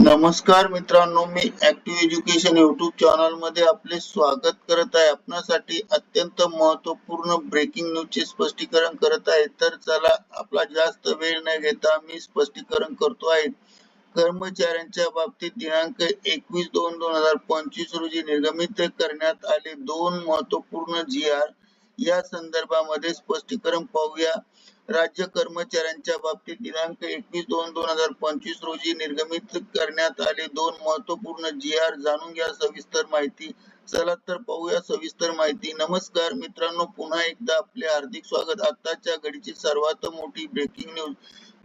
नमस्कार मित्रांनो मी ऍक्टिव्ह एज्युकेशन युट्यूब चॅनलमध्ये आपले स्वागत करत आहे. आपणासाठी अत्यंत महत्त्वपूर्ण ब्रेकिंग न्यूज चे स्पष्टीकरण करत आहे. तर चला आपला जास्त वेळ न घेता मी स्पष्टीकरण करतो आहे. कर्मचाऱ्यांच्या बाबतीत दिनांक एकवीस दोन दोन हजार पंचवीस रोजी निर्गमित करण्यात आले दोन महत्त्वपूर्ण जी आर या संदर्भामध्ये स्पष्टीकरण पाहूया. राज्य कर्मचाऱ्यांच्या बाबतीत दिनांक एकवीस दोन दोन हजार पंचवीस रोजी निर्गमित करण्यात आले दोन महत्त्वपूर्ण जी आर जाणून घ्या सविस्तर माहिती. चला तर पाहूया सविस्तर माहिती. नमस्कार मित्रांनो पुन्हा एकदा आपले हार्दिक स्वागत. आताच्या घडीची सर्वात मोठी ब्रेकिंग न्यूज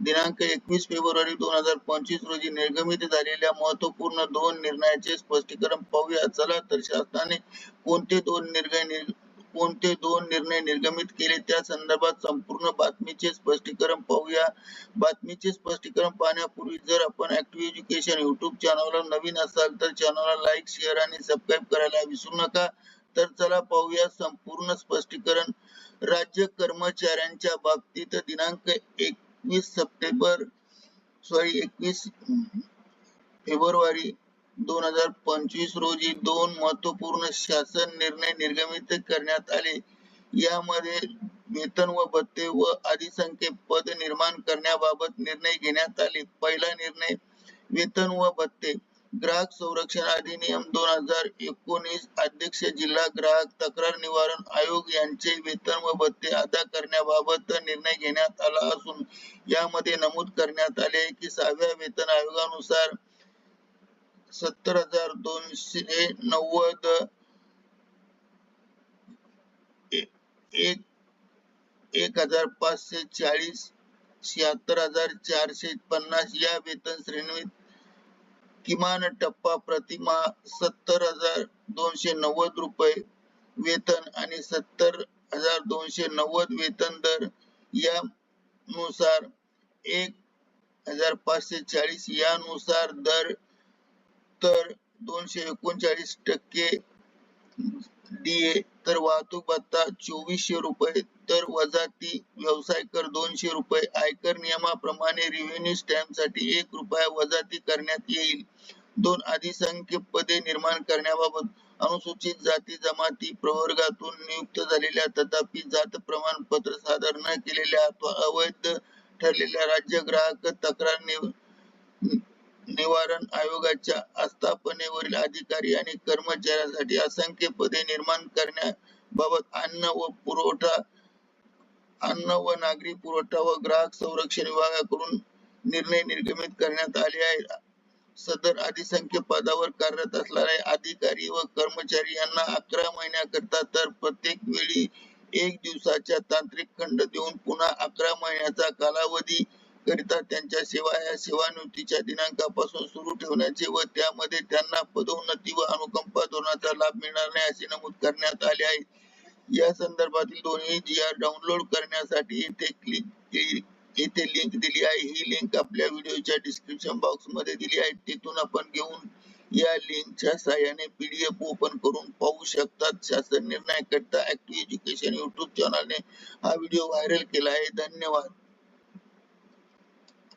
दिनांक एकवीस फेब्रुवारी दोन हजार पंचवीस रोजी निर्गमित झालेल्या महत्त्वपूर्ण दोन निर्णयाचे स्पष्टीकरण पाहूया. चला तर शासनाने कोणते दोन निर्णय कोणते दोन निर्णय निर्गमित केले त्या संदर्भात संपूर्ण बातमीचे स्पष्टीकरण पाहूया. बातमीचे स्पष्टीकरण पाहण्यापूर्वी जर आपण ऍक्टिव्ह एज्युकेशन युट्यूब चॅनलला नवीन असाल तर चॅनलला लाईक शेअर आणि सबस्क्राईब करायला विसरू नका. तर चला पाहूया संपूर्ण स्पष्टीकरण. राज्य कर्मचाऱ्यांच्या बाबतीत दिनांक एकवीस सप्टेंबर सॉरी एकवीस फेब्रुवारी दोन हजार पंचवीस रोजी दोन महत्त्वपूर्ण शासन निर्णय निर्गमित करण्यात आले. यामध्ये वेतन व भत्ते व अधिसंख्य पद निर्माण करण्याबाबत निर्णय घेण्यात आले. पहिला निर्णय वेतन व भत्ते. ग्राहक संरक्षण अधिनियम दोन हजार एकोणीस अध्यक्ष जिल्हा ग्राहक तक्रार निवारण आयोग यांचे वेतन व भत्ते अदा करण्याबाबत निर्णय घेण्यात आला असून यामध्ये नमूद करण्यात आले की सहाव्या वेतन आयोगानुसार सत्तर हजार दोनशे नव्वद एक एक हजार पाचशे चाळीस शहात्तर हजार चारशे पन्नास या वेतन श्रेणीत किमान टप्पा प्रतिमा सत्तर हजार दोनशे नव्वद रुपये वेतन आणि सत्तर हजार दोनशे नव्वद वेतन दर यानुसार एक हजार पाचशे चाळीस यानुसार दर तर दोनशे एकोणचाळीस टक्के डीए तर वाहतूक भत्ता चोवीसशे रुपये तर वजा ती व्यवसाय कर दोनशे रुपये. आयकर नियमाप्रमाणे रेव्हेन्यू स्टॅम्पसाठी एक रुपया वजाती करण्यात येईल. दोन अधिसंख्य पदे निर्माण करण्याबाबत अनुसूचित जाती जमाती प्रवर्गातून नियुक्त झालेल्या तथापि जात प्रमाणपत्र सादर न केलेल्या अथवा अवैध ठरलेल्या राज्य ग्राहक तक्रार निवारण आयोगाच्या आस्थापनेवरील अधिकारी आणि कर्मचाऱ्यांसाठी असंख्य पदे निर्माण करण्याबाबत अन्न व पुरवठा अन्न व नागरी पुरवठा व ग्राहक संरक्षण विभागाकडून निर्णय निर्गमित करण्यात आले आहे सदर अधिसंख्य पदावर कार्यरत असणारे अधिकारी व कर्मचारी यांना अकरा महिन्याकरता तर प्रत्येक वेळी एक दिवसाच्या तांत्रिक खंड देऊन पुन्हा अकरा महिन्याचा कालावधी करिता त्यांच्या सेवा या सेवानिवृत्तीच्या दिनांकापासून सुरू ठेवण्याचे व त्यामध्ये त्यांना पदोन्नती व अनुकंपा धोरणाचा लाभ मिळणार नाही असे नमूद करण्यात आले आहे. या संदर्भातील दोन्ही जी आर डाउनलोड करण्यासाठी येथे क्लिक येथे लिंक दिली आहे. ही लिंक आपल्या व्हिडिओच्या डिस्क्रिप्शन बॉक्समध्ये दिली आहे. तिथून आपण घेऊन या लिंकच्या सहाय्याने पीडीएफ ओपन करून पाहू शकतात. शासन निर्णय करता ऍक्टिव्ह एज्युकेशन युट्यूब चॅनलने हा व्हिडिओ व्हायरल केला आहे. धन्यवाद.